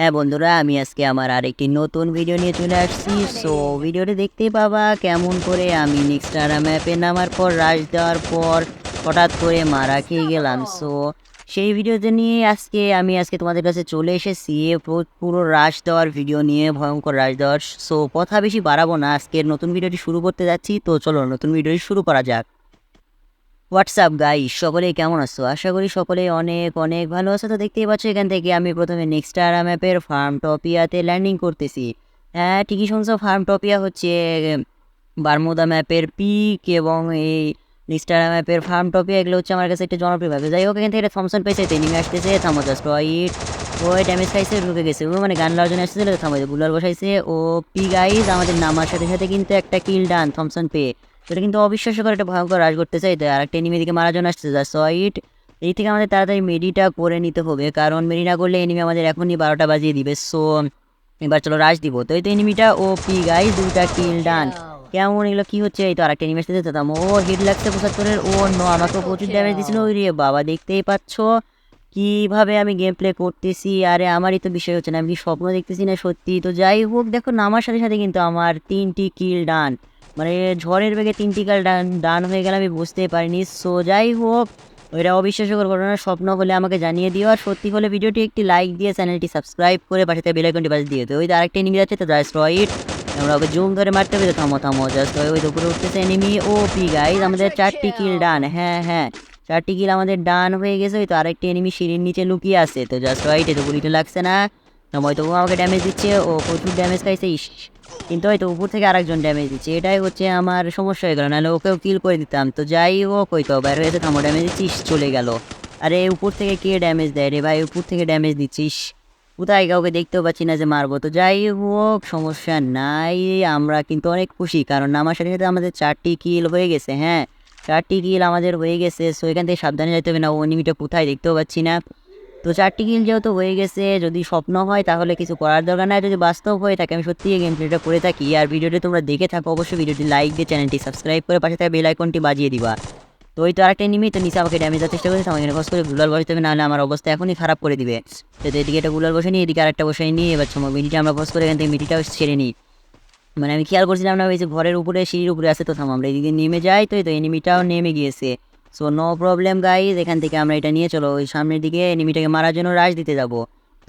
হ্যাঁ বন্ধুরা, আমি আজকে আমার আরেকটি নতুন ভিডিও নিয়ে চলে আসছি। সো ভিডিওটি দেখতেই পাবা কেমন করে আমি নেক্সটারা ম্যাপে নামার পর রাশ দেওয়ার পর হঠাৎ করে মারা খেয়ে গেলাম। সো সেই ভিডিওতে নিয়ে আজকে, আমি আজকে তোমাদের কাছে চলে এসেছি। পুরো রাশ দেওয়ার ভিডিও নিয়ে, ভয়ঙ্কর রাশ দেওয়ার। সো কথা বেশি বাড়াবো না। আজকের নতুন ভিডিওটি শুরু করতে যাচ্ছি। তো চলো নতুন ভিডিওটি শুরু করা যাক। হোয়াটসঅ্যাপ গাই সকলে কেমন আছো? আশা করি সকলে অনেক অনেক ভালো আছো। তো দেখতেই পাচ্ছ এখান থেকে আমি প্রথমে নেক্সট আরা ম্যাপের ফার্ম টপিয়াতে ল্যান্ডিং করতেছি। হ্যাঁ ঠিকই শুনছো ফার্ম টপিয়া হচ্ছে বারমুদা ম্যাপের পিক এবং এই নিস্টারা ম্যাপের ফার্ম টপিয়া এগুলো হচ্ছে আমার কাছে একটা জনপ্রিয় ভাবে যাই হোক, এখান থেকে থমসন পেয়েছে তিনি আসতেছে থামো জাস্ট ওয়াইট ওই ড্যামেজ খাইছে, ঢুকে গেছে। ও মানে গান লওয়ার জন্য আসতেছিল থামো বুলার বসাইছে। ও পি গাইজ আমাদের নামার সাথে সাথে কিন্তু একটা কিল ডান থমসন পেয়ে। সেটা কিন্তু অবিশ্বাস্যকর একটা ভয়ঙ্কর রাশ করতে চাই। তো আর একটা এনিমি দিকে মারার জন্য আসছে যা সয়েট এই থেকে আমাদের তাড়াতাড়ি মেডিটা করে নিতে হবে। কারণ মেডি না করলে এনিমি আমাদের এখনই বারোটা বাজিয়ে দিবে। সো এবার চলো রাশ দিব। তো এই তো এনিমিটা ও পি গাই দুইটা কিল ডান কেমন এগুলো কি হচ্ছে? এই তো আরেকটা এনিমি আসতে যেতাম ও হিট লাগছে পঁচাত্তরের ও নো আমাকে প্রচুর ড্যামেজ দিয়েছিল ওই রে বাবা দেখতেই পাচ্ছ? কীভাবে আমি গেম প্লে করতেছি? আরে আমারই তো বিষয় হচ্ছে না। আমি কি স্বপ্ন দেখতেছি না সত্যি? তো যাই হোক দেখো নামার সাথে সাথে কিন্তু আমার তিনটি কিল ডান মানে ঝড়ের বেগে তিনটি কাল ডান ডান হয়ে গেলে আমি বুঝতে পারিনি। সো যাই হোক ওইটা অবিশ্বাসকর ঘটনা স্বপ্ন হলে আমাকে জানিয়ে দিও। আর সত্যি হলে ভিডিওটি একটি লাইক দিয়ে চ্যানেলটি সাবস্ক্রাইব করে পাশে থেকে বেলাইকনটি বাজ দিয়ে তো ওই তো আরেকটা এনিমি যাচ্ছে তো জাস্ট রাইট আমরা ওকে জুম ধরে মারতে হবে তো থামো থামো জাস্ট ওই তো উপরে উঠতেছে এনিমি ও পি গাইজ আমাদের চারটি কিল ডান হ্যাঁ হ্যাঁ। চারটি কিল আমাদের ডান হয়ে গেছে। ওই তো আরেকটি এনিমি সিঁড়ির নিচে লুকিয়ে আছে তো জাস্ট রাইট তো গুলিটা লাগছে না। হয়তো ও আমাকে ড্যামেজ দিচ্ছে, ও প্রচুর ড্যামেজ খাইছে, ইস। কিন্তু হয়তো উপর থেকে আরেকজন ড্যামেজ দিচ্ছে। এটাই হচ্ছে আমার সমস্যা হয়ে গেল, নাহলে ওকেও কিল করে দিতাম। তো যাই হোক, ওই তো বাইরে হয়েছে, থামো ড্যামেজ দিচ্ছিস চলে গেল। আরে, উপর থেকে কে ড্যামেজ দেয় রে ভাই? উপর থেকে ড্যামেজ দিচ্ছিস কোথায় কাউকে দেখতেও পাচ্ছি না যে মারবো। তো যাই হোক, সমস্যা নাই, আমরা কিন্তু অনেক খুশি, কারণ আমার সাথে সাথে আমাদের চারটি কিল হয়ে গেছে হ্যাঁ। চারটি কিল আমাদের হয়ে গেছে সো এখান থেকে সাবধানে যেতে হবে না, ও নিমিটা কোথায় দেখতেও পাচ্ছি না। তো চারটি কিল যেহেতু হয়ে গেছে, যদি স্বপ্ন হয় তাহলে কিছু করার দরকার নাই, যদি বাস্তব হয়ে থাকে আমি সত্যি এই গেম প্লেটা করে থাকি। আর ভিডিওটি তোমরা দেখে থাকো, অবশ্যই ভিডিওটি লাইক দিয়ে চ্যানেলটি সাবস্ক্রাইব করে পাশে থাকা বেল আইকনটি বাজিয়ে দিবা। তো ওই তো আরেকটা নিমি তো নিচে আমাকে ড্যামেজ দেওয়ার চেষ্টা করেছে, আমাকে কষ্ট করে গুলার বসতে হবে, নাহলে আমার অবস্থা এখনই খারাপ করে দিবে। তো এদিকে একটা গুলার বসে নিই, এদিকে আরেকটা বসে নিই, এবার সময় মিডিটা আমরা বস করে এখান থেকে মিডিটাও ছেড়ে নিই। মানে আমি খেয়াল করছিলাম না, ওই যে ঘরের উপরে, সিঁড়ির উপরে আছে, তো থাম, আমরা এদিকে নেমে যাই, তো এই তো এনিমিটাও নেমে গিয়েছে। সো নো প্রবলেম গাইজ এখান থেকে আমরা এটা নিয়ে চলো। ওই সামনের দিকে এনিমিটাকে মারার জন্য রাশ দিতে যাব।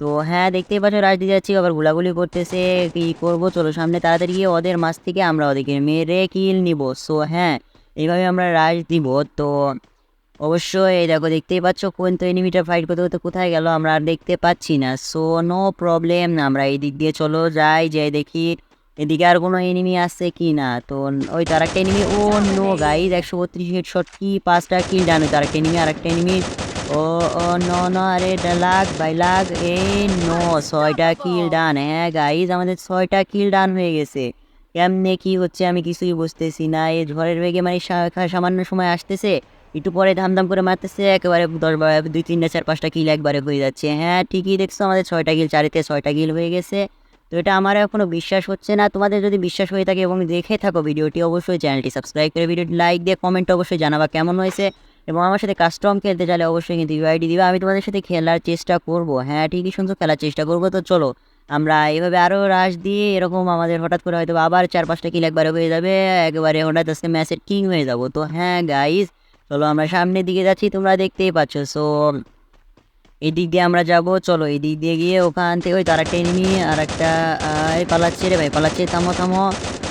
তো হ্যাঁ দেখতেই পাচ্ছ রাশ দিতে যাচ্ছি। আবার গুলাগুলি করতেছে। কি করব? চলো, সামনে তাড়াতাড়ি গিয়ে ওদের মাছ থেকে আমরা ওদেরকে মেরে কিল নিব। সো হ্যাঁ এইভাবে আমরা রাশ দিব। তো, অবশ্যই, এই দেখো, দেখতেই পাচ্ছ, কোন তো এনিমিটা ফাইট করতে করতে কোথায় গেল? আমরা আর দেখতে পাচ্ছি না। সো নো প্রবলেম আমরা এই দিক দিয়ে চলো যাই যাই দেখি। এদিকে আর কোনো এনিমি আসছে কি না? তো ওই তার একটা এনিমি ও নো গাইজ একশো বত্রিশ হেডশট কি পাঁচটা কিল ডান তার একটা এনিমি আর একটা এনিমি ও ও নো নো আরে লাগ বাই লাগ এ নো ছয়টা কিল ডান হ্যাঁ গাইজ আমাদের ছয়টা কিল ডান হয়ে গেছে। কেমনে কি হচ্ছে আমি কিছুই বুঝতেছি না, এই ঝড়ের বেগে মানে সামান্য সময় আসতেছে, একটু পরে ধামধাম করে মারতেছে, একেবারে দশ দুই তিনটা, চার পাঁচটা কিল একবারে হয়ে যাচ্ছে হ্যাঁ ঠিকই দেখছ আমাদের ছয়টা কিল চারিতে ছয়টা কিল হয়ে গেছে। তো এটা আমার এখনও বিশ্বাস হচ্ছে না। তোমাদের যদি বিশ্বাস হয়ে থাকে এবং দেখে থাকো ভিডিওটি, অবশ্যই চ্যানেলটি সাবস্ক্রাইব করে ভিডিওটি লাইক দিয়ে কমেন্ট অবশ্যই জানাবা কেমন হয়েছে এবং আমার সাথে কাস্টম খেলতে চাইলে অবশ্যই কিন্তু ইউআইডি দিবা। আমি তোমাদের সাথে খেলার চেষ্টা করব। হ্যাঁ ঠিকই শুনছো, খেলার চেষ্টা করব। তো চলো, আমরা এভাবে আরও রাশ দিয়ে এরকম আমাদের হঠাৎ করে হয়তো আবার চার পাঁচটা কিল একবারে হয়ে যাবে, একবারে হঠাৎ আজকে ম্যাচের কিং হয়ে যাব। তো হ্যাঁ গাইজ চলো আমরা সামনের দিকে যাচ্ছি। তোমরা দেখতেই পাচ্ছ সো এই দিক দিয়ে আমরা যাব, চলো এদিক দিয়ে গিয়ে ওখান থেকে ওই তারা একটা এনিমি আর একটা পালাচ্ছে রে ভাই, পালাচ্ছে, থামো থামো।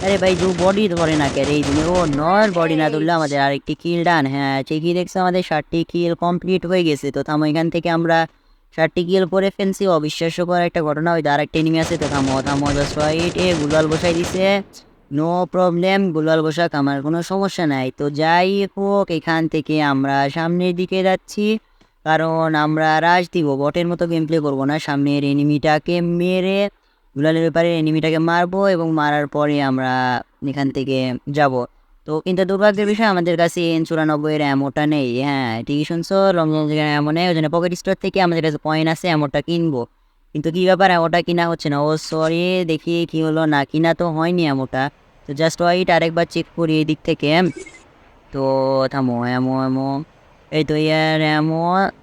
আরে ভাই, দু বডি ধরে না কে এই দিনে ও নর বডি না ধরলে আমাদের আরেকটি কিল ডান হ্যাঁ ঠিকই দেখছ আমাদের ষাটটি কিল কমপ্লিট হয়ে গেছে, তো থামো, এখান থেকে আমরা ষাটটি কিল করে ফেলছি। অবিশ্বাস্যকর একটা ঘটনা, ওই আর একটা এনিমি আছে, তো থামো থামো জাস্ট রাইট এ গুলাল বসাই দিছে। নো প্রবলেম গুলাল বসাক আমার কোনো সমস্যা নাই। তো যাই হোক, এখান থেকে আমরা সামনের দিকে যাচ্ছি। কারণ আমরা রাজ দিব বটের মতো গেম প্লে করব না। সামনের এনিমিটাকে মেরে গুলালের ব্যাপারে এনিমিটাকে মারবো এবং মারার পরে আমরা এখান থেকে যাব। তো কিন্তু দুর্ভাগ্যের বিষয়, আমাদের কাছে এন চুরানব্বইয়ের অ্যামোটা নেই। হ্যাঁ ঠিকই শুনছো, রমজান যেখানে অ্যামো নেই, ওই জন্য পকেট স্টোর থেকে আমাদের কাছে পয়েন্ট আছে অ্যামোটা কিনবো। কিন্তু কী ব্যাপার অ্যামোটা কিনা হচ্ছে না। ও সরি দেখি কি হলো, না কিনা তো হয়নি অ্যামোটা তো জাস্ট ওয়াইট আরেকবার চেক করি এই দিক থেকে। তো, থামো এমো এমো এই তো ইয়ার এমো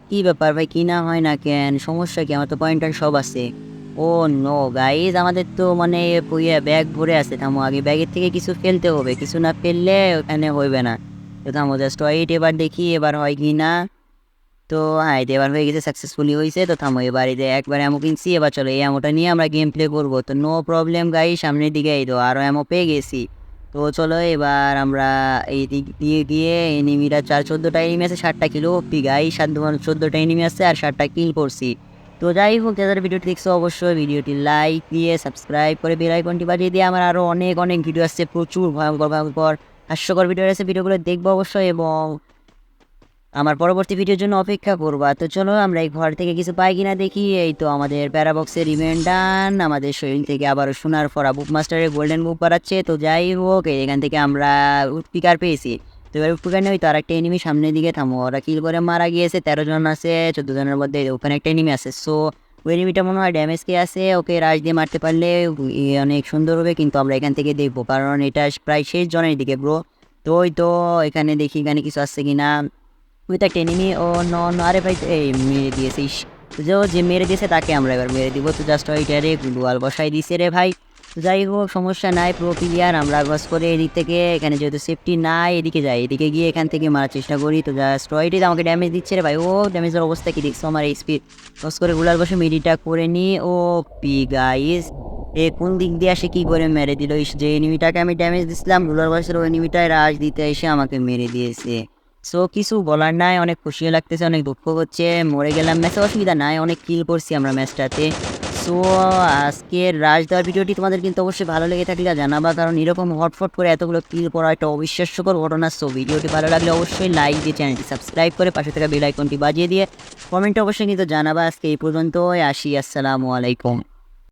কি ব্যাপার ভাই? কিনা হয় না কেন? সমস্যা কি? আমার তো পয়েন্টার সব আছে। ও নো গাইজ আমাদের তো মানে ব্যাগ ভরে আছে, থামো। আগে ব্যাগের থেকে কিছু ফেলতে হবে। কিছু না ফেললে ওখানে হইবে না। তো থামো জাস্ট ওয়াইট এবার দেখি এবার হয় কি না। তো হ্যাঁ এবার হয়ে গেছে সাকসেসফুলি হয়েছে তো থামো, এবার এই একবার অ্যামো কিনছি, এবার চলো, এই অ্যামোটা নিয়ে আমরা গেম প্লে করব। তো নো প্রবলেম গাই সামনের দিকে এই তো আরও অ্যামো পেয়ে গেছি। তো চলো এবার আমরা এই দিক দিয়ে গিয়ে এনিমিরা চার চোদ্দোটা এনিমি আছে ষাটটা কিলো পি গাই সাত চোদ্দোটা এনিমি আছে আর ষাটটা কিল করছি। তো যাই হোক যাদের ভিডিওটি দেখছ অবশ্যই ভিডিওটি লাইক দিয়ে সাবস্ক্রাইব করে বেল আইকনটি বাজিয়ে দিয়ে আমার আরও অনেক অনেক ভিডিও আসছে। প্রচুর ভয়ঙ্কর ভয়ঙ্কর, হাস্যকর ভিডিও আছে ভিডিওগুলো দেখব অবশ্যই এবং আমার পরবর্তী ভিডিওর জন্য অপেক্ষা করবা। তো চলো, আমরা এই ঘর থেকে কিছু পাই কিনা দেখি। এই তো আমাদের প্যারাবক্সের ইভেন্ট ডান আমাদের শরীর থেকে আবারও শোনার ফরা বুক মাস্টারের গোল্ডেন বুক বাড়াচ্ছে তো যাই হোক এখান থেকে আমরা উৎপিকার পেয়েছি। তো এবার উৎপিকার নেই, তো আর একটা এনিমি সামনের দিকে থামো। ওরা কিল করে মারা গিয়েছে, তেরো জন আছে, চোদ্দ জনের মধ্যে ওখানে একটা এনিমি আছে। সো ওই এনিমিটা মনে হয় ড্যামেজ কে আছে, ওকে রাশ দিয়ে মারতে পারলে অনেক সুন্দর হবে, কিন্তু আমরা এখান থেকে দেখব। কারণ এটা প্রায় শেষ জনের দিকে ব্রো তো ওই তো, এখানে দেখি এখানে কিছু আসছে কি না তো একটা এনিমি ও ন ন আরে ভাই এই মেরে দিয়েছে যে যে মেরে দিয়েছে তাকে আমরা এবার মেরে দিব। তো জাস্ট ওইটারে গুলওয়াল বসাই দিছে রে ভাই। যাই হোক, সমস্যা নাই, প্রো প্লেয়ার আমরা গস করে এদিক থেকে, এখানে যেহেতু সেফটি নাই, এদিকে যাই, এদিকে গিয়ে এখান থেকে মারার চেষ্টা করি। তো জাস্ট ওইটি আমাকে ড্যামেজ দিচ্ছে রে ভাই। ও ড্যামেজের অবস্থা কি দেখছ আমার স্পিড গস করে গুলার বসে মিডিটা করে নি। ও পি গাইস এ কোন দিক দিয়ে আসে, কী করে মেরে দিল? যে এনিমিটাকে আমি ড্যামেজ দিছিলামগুলার বসের ওই এনিমিটায় রাজ দিতে এসে আমাকে মেরে দিয়েছে। সো কিছু বলার নাই, অনেক খুশিও লাগতেছে, অনেক দুঃখ হচ্ছে, মরে গেলাম ম্যাচে অসুবিধা নাই, অনেক কিল করছি আমরা ম্যাচটাতে। সো, আজকের রাজ দেওয়ার ভিডিওটি তোমাদের কিন্তু অবশ্যই ভালো লেগে থাকলে জানাবা, কারণ এরকম হটফট করে এতগুলো কিল করা একটা অবিশ্বাস্যকর ঘটনা। সো, ভিডিওটি ভালো লাগলে অবশ্যই লাইক দিয়ে চ্যানেলটি সাবস্ক্রাইব করে পাশে থাকা বেল আইকনটি বাজিয়ে দিয়ে কমেন্টে অবশ্যই কিন্তু জানাবা। আজকে এই পর্যন্ত আসি, আসসালামু আলাইকুম।